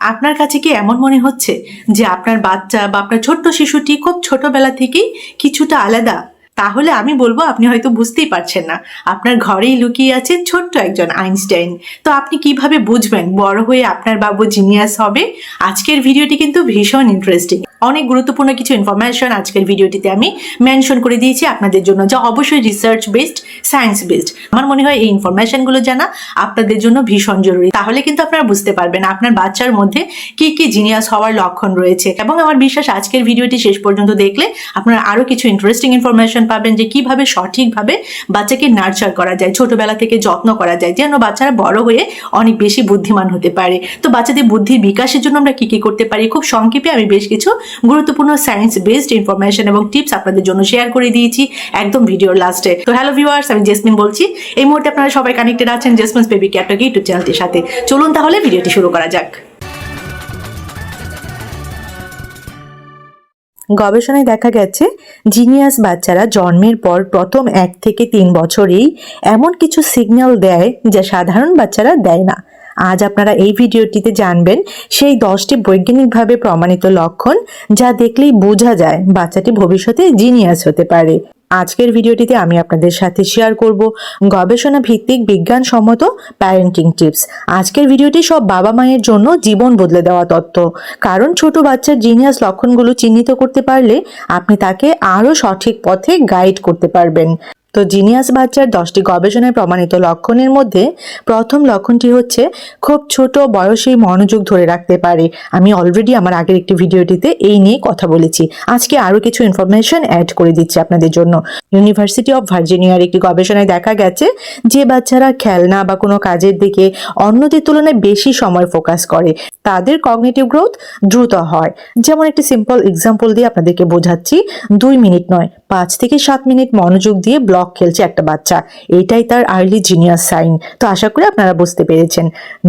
আপনার কাছে কি এমন মনে হচ্ছে যে আপনার বাচ্চা বা আপনার ছোট্ট শিশুটি খুব ছোটবেলা থেকেই কিছুটা আলাদা? তাহলে আমি বলব আপনি হয়তো বুঝতেই পারছেন না। আপনার ঘরেই লুকিয়ে আছে ছোট্ট একজন আইনস্টাইন। তো আপনি কীভাবে বুঝবেন বড় হয়ে আপনার বাবু জিনিয়াস হবে? আজকের ভিডিওটি কিন্তু ভীষণ ইন্টারেস্টিং অনেক গুরুত্বপূর্ণ কিছু ইনফরমেশন আজকের ভিডিওটিতে আমি মেনশন করে দিয়েছি আপনাদের জন্য, যা অবশ্যই রিসার্চ বেসড সায়েন্স বেসড আমার মনে হয় এই ইনফরমেশনগুলো জানা আপনাদের জন্য ভীষণ জরুরি। তাহলে কিন্তু আপনারা বুঝতে পারবেন আপনার বাচ্চার মধ্যে কি কি জিনিয়াস হওয়ার লক্ষণ রয়েছে। এবং আমার বিশ্বাস আজকের ভিডিওটি শেষ পর্যন্ত দেখলে আপনারা আরও কিছু ইন্টারেস্টিং ইনফরমেশন পাবেন যে কীভাবে সঠিকভাবে বাচ্চাকে নার্চার করা যায়, ছোটবেলা থেকে যত্ন করা যায়, যেন বাচ্চারা বড় হয়ে অনেক বেশি বুদ্ধিমান হতে পারে। তো বাচ্চাদের বুদ্ধির বিকাশের জন্য আমরা কি কি করতে পারি? খুব সংক্ষেপে আমি বেশ কিছু গুরুত্বপূর্ণ সায়েন্স বেসড ইনফরমেশন এবং টিপস আপনাদের জন্য শেয়ার করে দিয়েছি একদম ভিডিওর লাস্টে তো হ্যালো ভিউয়ার্স আমি জেসমিন বলছি। এই মুহূর্তে আপনারা সবাই কানেক্টেড আছেন জেসমিনস বেবি ক্যাটক ইউটিউব চ্যানেলটির সাথে। চলুন তাহলে ভিডিওটি শুরু করা যাক। গবেষণায় দেখা গেছে, জিনিয়াস বাচ্চারা জন্মের পর প্রথম এক থেকে তিন বছরেই এমন কিছু সিগন্যাল দেয় যা সাধারণ বাচ্চারা দেয় না। আজ আপনারা এই ভিডিওটিতে জানবেন সেই দশটি বৈজ্ঞানিকভাবে প্রমাণিত লক্ষণ যা দেখলেই বোঝা যায় বাচ্চাটি ভবিষ্যতে জিনিয়াস হতে পারে। আজকের ভিডিওটিতে আমি আপনাদের সাথে শেয়ার করব গবেষণা ভিত্তিক বিজ্ঞানসম্মত প্যারেন্টিং টিপস আজকের ভিডিওটি সব বাবা মায়ের জন্য জীবন বদলে দেওয়া তথ্য। কারণ ছোট বাচ্চার জিনিয়াস লক্ষণগুলো চিহ্নিত করতে পারলে আপনি তাকে আরও সঠিক পথে গাইড করতে পারবেন। তো জিনিয়াস বাচ্চার দশটি গবেষণায় প্রমাণিত লক্ষণের মধ্যে প্রথম লক্ষণটি হচ্ছে খুব ছোট বয়সেই মনোযোগ ধরে রাখতে পারে। আমি অলরেডি আমার আগের একটি ভিডিওটিতে এই নিয়ে কথা বলেছি। আজকে আরও কিছু ইনফরমেশন অ্যাড করে দিচ্ছি আপনাদের জন্য। ইউনিভার্সিটি অফ ভার্জিনিয়ার একটি গবেষণায় দেখা গেছে যে বাচ্চারা খেলনা বা কোনো কাজের দিকে অন্যদের তুলনায় বেশি সময় ফোকাস করে। তাদের কগনিটিভ গ্রোথ দ্রুত হয়। যেমন একটি সিম্পল এক্সাম্পল দিয়ে আপনাদেরকে বোঝাচ্ছি, দুই মিনিট নয়, পাঁচ থেকে সাত মিনিট মনোযোগ দিয়ে ব্লক খেলছে একটা বাচ্চা। এটাই তার আর্লি জিনিয়াস সাইন তো আশা করি আপনারা বুঝতে পেরেছেন।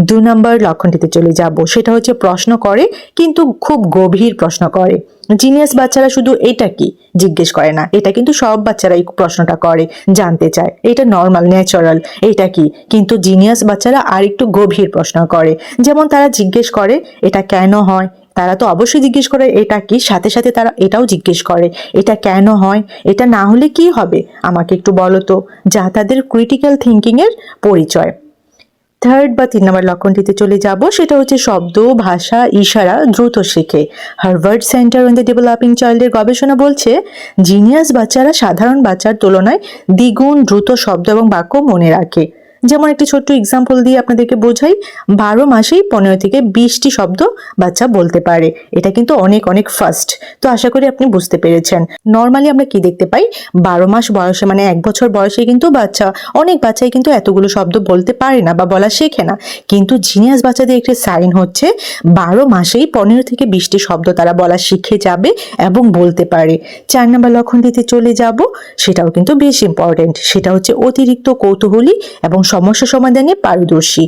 দু নম্বর লক্ষণটিতে চলে যাব। সেটা হচ্ছে প্রশ্ন করে, কিন্তু খুব গভীর প্রশ্ন করে। জিনিয়াস বাচ্চারা শুধু এটা কি জিজ্ঞেস করে না, এটা কিন্তু সব বাচ্চারাই প্রশ্নটা করে, জানতে চায়। এটা নর্মাল ন্যাচারাল এটা কি? কিন্তু জিনিয়াস বাচ্চারা আর একটু গভীর প্রশ্ন করে। যেমন তারা জিজ্ঞেস করে, এটা কেন হয়? তারা তো অবশ্যই জিজ্ঞেস করে, এটা কি? সাথে সাথে তারা এটাও জিজ্ঞেস করে, এটা কেন হয়? এটা না হলে কি হবে? আমাকে একটু বলো তো, যা তাদের ক্রিটিক্যাল থিঙ্কিং এর পরিচয়। থার্ড বা তিন নম্বর লক্ষণটিতে চলে যাব, সেটা হচ্ছে শব্দ, ভাষা, ইশারা দ্রুত শেখে। Harvard centre on the developing চাইল্ডের গবেষণা বলছে, জিনিয়াস বাচ্চারা সাধারণ বাচ্চার তুলনায় দ্বিগুণ দ্রুত শব্দ এবং বাক্য মনে রাখে। যেমন একটি ছোট্ট এক্সাম্পল দিয়ে আপনাদেরকে বোঝাই, বারো মাসেই পনেরো থেকে বিশটি শব্দ বাচ্চা বলতে পারে। এটা কিন্তু অনেক অনেক ফাস্ট তো আশা করি আপনি বুঝতে পেরেছেন। নর্মালি আমরা কি দেখতে পাই? বারো মাস বয়সে মানে এক বছর বয়সে কিন্তু বাচ্চা, অনেক বাচ্চাই কিন্তু এতগুলো শব্দ বলতে পারে না বা বলা শেখে না। কিন্তু জিনিয়াস বাচ্চাদের একটি সাইন হচ্ছে, বারো মাসেই পনেরো থেকে বিশটি শব্দ তারা বলা শিখে যাবে এবং বলতে পারে। চার নম্বর লক্ষণটিতে চলে যাব, সেটাও কিন্তু বেশ ইম্পর্টেন্ট সেটা হচ্ছে অতিরিক্ত কৌতূহলী এবং সমস্যা সমাধানে পারদর্শী।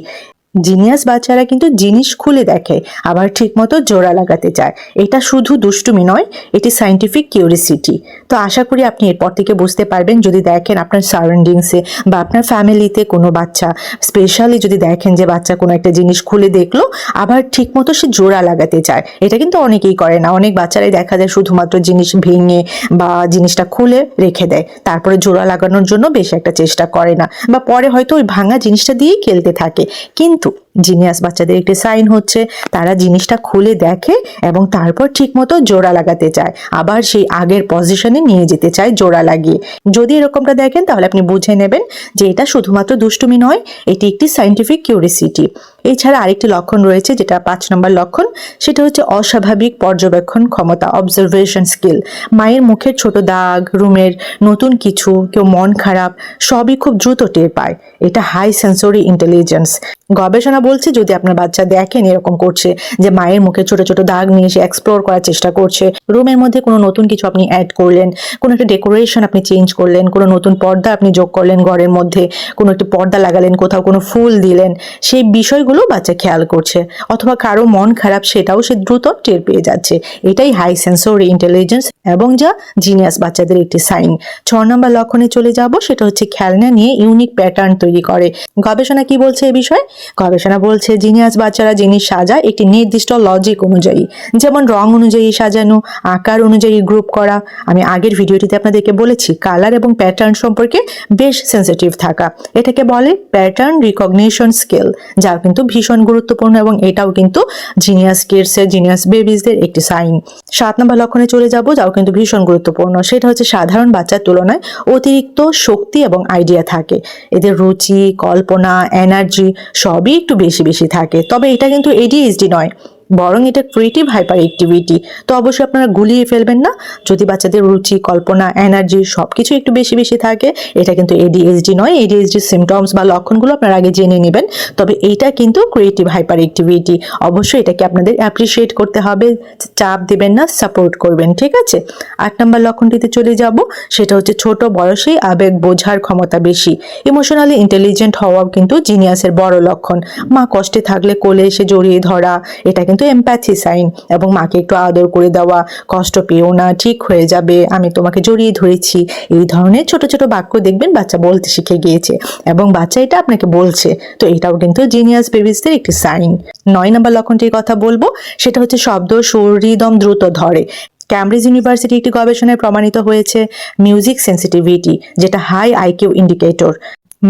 জিনিয়াস বাচ্চারা কিন্তু জিনিস খুলে দেখে, আবার ঠিকমতো জোড়া লাগাতে চায়। এটা শুধু দুষ্টুমি নয়, এটি সাইন্টিফিক কিউরিসিটি তো আশা করি আপনি এরপর থেকে বুঝতে পারবেন, যদি দেখেন আপনার সারাউন্ডিংসে বা আপনার ফ্যামিলিতে কোনো বাচ্চা স্পেশালি যদি দেখেন যে বাচ্চা কোনো একটা জিনিস খুলে দেখল, আবার ঠিকমতো সে জোড়া লাগাতে চায়। এটা কিন্তু অনেকেই করে না। অনেক বাচ্চারাই দেখা যায় শুধুমাত্র জিনিস ভেঙে বা জিনিসটা খুলে রেখে দেয়। তারপরে জোড়া লাগানোর জন্য বেশি একটা চেষ্টা করে না। বা পরে হয়তো ওই ভাঙা জিনিসটা দিয়েই খেলতে থাকে। কিন্তু জিনিয়াস বাচ্চাদের একটি সাইন হচ্ছে, তারা জিনিসটা খুলে দেখে এবং তারপর ঠিকমতো জোড়া লাগাতে চায়। আবার সেই আগের পজিশনে নিয়ে যেতে চায় জোড়া লাগিয়ে। যদি এরকমটা দেখেন, তাহলে আপনি বুঝে নেবেন যে এটা শুধুমাত্র দুষ্টুমি নয়, এটি একটি সাইন্টিফিক কিউরিসিটি এছাড়া আরেকটি লক্ষণ রয়েছে, যেটা পাঁচ নম্বর লক্ষণ, সেটা হচ্ছে অস্বাভাবিক পর্যবেক্ষণ ক্ষমতা অবজারভেশন স্কিল মায়ের মুখের ছোট দাগ, রুমের নতুন কিছু, কেউ মন খারাপ, সবই খুব দ্রুত টের পায়। এটা হাই সেন্সরি ইন্টেলিজেন্স গবেষণা বলছে, যদি আপনার বাচ্চা দেখেন এরকম করছে যে মায়ের মুখে ছোট ছোট দাগ নিয়ে এসে এক্সপ্লোর করার চেষ্টা করছে রুমের মধ্যে কোনো নতুন কিছু আপনি অ্যাড করলেন, কোনো একটা ডেকোরেশন আপনি চেঞ্জ করলেন, কোনো নতুন পর্দা আপনি যোগ করলেন ঘরের মধ্যে, কোনো একটি পর্দা লাগালেন, কোথাও কোনো ফুল দিলেন, সেই বিষয়গুলো বাচ্চা খেয়াল করছে। অথবা কারও মন খারাপ সেটাও সে দ্রুত টের পেয়ে যাচ্ছে। এটাই হাই সেন্সরি ইন্টেলিজেন্স এবং যা জিনিয়াস বাচ্চাদের একটি সাইন ছ নম্বর লক্ষণে চলে যাব, সেটা হচ্ছে খেলনা নিয়ে ইউনিক প্যাটার্ন তৈরি করে। গবেষণা কি বলছে এ বিষয়ে? গবেষণা বলছে, জিনিয়াস বাচ্চারা জিনিস সাজায়, একটি নির্দিষ্ট লজিক অনুযায়ী, যেমন রং অনুযায়ী সাজানো, আকার অনুযায়ী গ্রুপ করা। আমি আগের ভিডিওটিতে আপনাদেরকে বলেছি কালার এবং প্যাটার্ন সম্পর্কে বেশ সেন্সিটিভ থাকা। এটাকে বলে প্যাটার্ন রিকগনিশন স্কিল যা কিন্তু ভীষণ গুরুত্বপূর্ণ এবং এটাও কিন্তু জিনিয়াস কিডসের জিনিয়াস বেবিজদের একটি সাইন সাত নম্বর লক্ষণে চলে যাব, যাও কিন্তু ভীষণ গুরুত্বপূর্ণ। সেটা হচ্ছে সাধারণ বাচ্চার তুলনায় অতিরিক্ত শক্তি এবং আইডিয়া থাকে। এদের রুচি, কল্পনা এনার্জি সবই একটু বেশি বেশি থাকে। তবে এটা কিন্তু এডিএইচডি নয়। বরং এটা ক্রিয়েটিভ হাইপার অ্যাক্টিভিটি তো অবশ্যই আপনারা গুলিয়ে ফেলবেন না। যদি বাচ্চাদের রুচি, কল্পনা এনার্জি সব কিছু একটু বেশি বেশি থাকে, এটা কিন্তু এডিএইচডি নয়। এডিএইচডি সিমটমস বা লক্ষণগুলো আপনারা আগে জেনে নেবেন। তবে এইটা কিন্তু ক্রিয়েটিভ হাইপার অ্যাক্টিভিটি অবশ্যই এটাকে আপনাদের অ্যাপ্রিসিয়েট করতে হবে। চাপ দেবেন না সাপোর্ট করবেন, ঠিক আছে? আট নম্বর লক্ষণটিতে চলে যাব। সেটা হচ্ছে ছোট বয়সেই আবেগ বোঝার ক্ষমতা বেশি। ইমোশনালি ইন্টেলিজেন্ট হওয়াও কিন্তু জিনিয়াসের বড় লক্ষণ। মা কষ্টে থাকলে কোলে এসে জড়িয়ে ধরা, এটা কিন্তু এমপ্যাথি সাইন এবং মাকে একটু আদর করে দেওয়া, কষ্ট পেও না, ঠিক হয়ে যাবে, আমি তোমাকে জড়িয়ে ধরেছি। এই ধরনের ছোট ছোট বাক্য দেখবেন বাচ্চা বলতে শিখে গিয়েছে এবং বাচ্চা এটা আপনাকে বলছে। তো এটাও কিন্তু জিনিয়াস বেবিসদের একটি সাইন নয় নম্বর লক্ষণটির কথা বলব, সেটা হচ্ছে শব্দ, সুর দ্রুত ধরে। ক্যামব্রিজ ইউনিভার্সিটি একটি গবেষণায় প্রমাণিত হয়েছে মিউজিক সেন্সিটিভিটি যেটা হাই আইকিউ ইন্ডিকেটর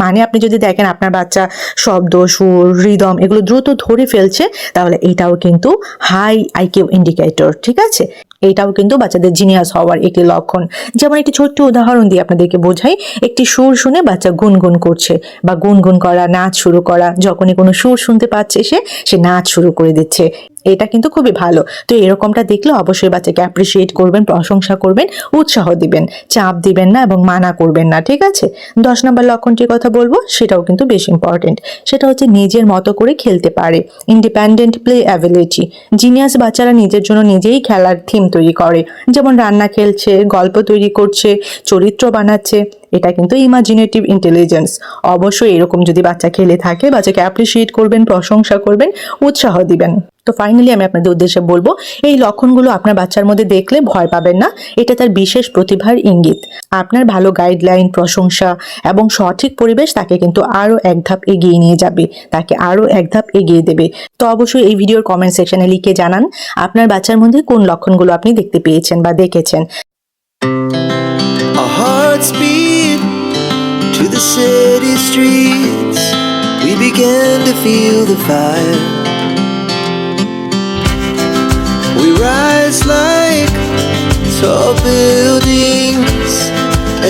মানে আপনি যদি দেখেন আপনার বাচ্চা শব্দ, সুর রিদম এগুলো দ্রুত ধরে ফেলছে, তাহলে এটাও কিন্তু হাই আইকিউ ইন্ডিকেটর ঠিক আছে? এটাও কিন্তু বাচ্চাদের জিনিয়াস হওয়ার একটি লক্ষণ। যেমন একটি ছোট্ট উদাহরণ দিয়ে আপনাদেরকে বোঝাই, একটি সুর শুনে বাচ্চা গুনগুন করছে বা গুনগুন করা, নাচ শুরু করা, যখনই কোনো সুর শুনতে পাচ্ছে সে সে নাচ শুরু করে দিচ্ছে। এটা কিন্তু খুবই ভালো। তো এরকমটা দেখলে অবশ্যই বাচ্চাকে অ্যাপ্রিসিয়েট করবেন, প্রশংসা করবেন, উৎসাহ দিবেন, চাপ দিবেন না এবং মানা করবেন না, ঠিক আছে? দশ নম্বর লক্ষণটির কথা বলব, সেটাও কিন্তু বেশ ইম্পর্টেন্ট সেটা হচ্ছে নিজের মতো করে খেলতে পারে। ইন্ডিপেন্ডেন্ট প্লে অ্যাবিলিটি জিনিয়াস বাচ্চারা নিজের জন্য নিজেই খেলার থিম তৈরি করে। যেমন রান্না খেলছে, গল্প তৈরি করছে, চরিত্র বানাচ্ছে, এটা কিন্তু ইমাজিনেটিভ ইন্টেলিজেন্স অবশ্যই এরকম যদি বাচ্চা খেলে থাকে, বাচ্চাকে অ্যাপ্রিসিয়েট করবেন, প্রশংসা করবেন, উৎসাহ দিবেন। তো ফাইনালি আমি আপনাদের উদ্দেশ্যে বলব, এই লক্ষণগুলো আপনার বাচ্চার মধ্যে দেখলে ভয় পাবেন না এটা তার বিশেষ প্রতিভার ইঙ্গিত আপনার ভালো গাইডলাইন প্রশংসা এবং সঠিক পরিবেশ তাকে কিন্তু আরও এক ধাপ এগিয়ে নিয়ে যাবে, তাকে আরও এক ধাপ এগিয়ে দেবে তো অবশ্যই এই ভিডিওর কমেন্ট সেকশনে লিখে জানান, আপনার বাচ্চার মধ্যে কোন লক্ষণগুলো আপনি দেখতে পেয়েছেন বা দেখেছেন city streets. We began to feel the fire.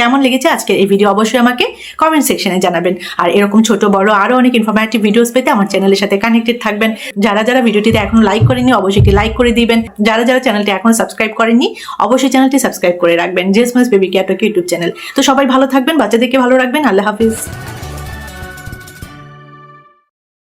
কেমন লেগেছে আজকের এই ভিডিও অবশ্যই আমাকে কমেন্ট সেকশনে জানাবেন। আর এরকম ছোট, বড় আরও অনেক ইনফরমেটিভ ভিডিওস পেতে আমার চ্যানেলের সাথে কানেক্টেড থাকবেন। যারা যারা ভিডিওটিতে এখনও লাইক করেনি অবশ্যই একটি লাইক করে দিবেন। যারা যারা চ্যানেলটি এখন সাবস্ক্রাইব করেননি, অবশ্যই চ্যানেলটি সাবস্ক্রাইব করে রাখবেন। জেসমাস বেবি ক্যাটক ইউটিউব চ্যানেল তো সবাই ভালো থাকবেন, বাচ্চাদেরকে ভালো রাখবেন। আল্লাহ হাফিজ।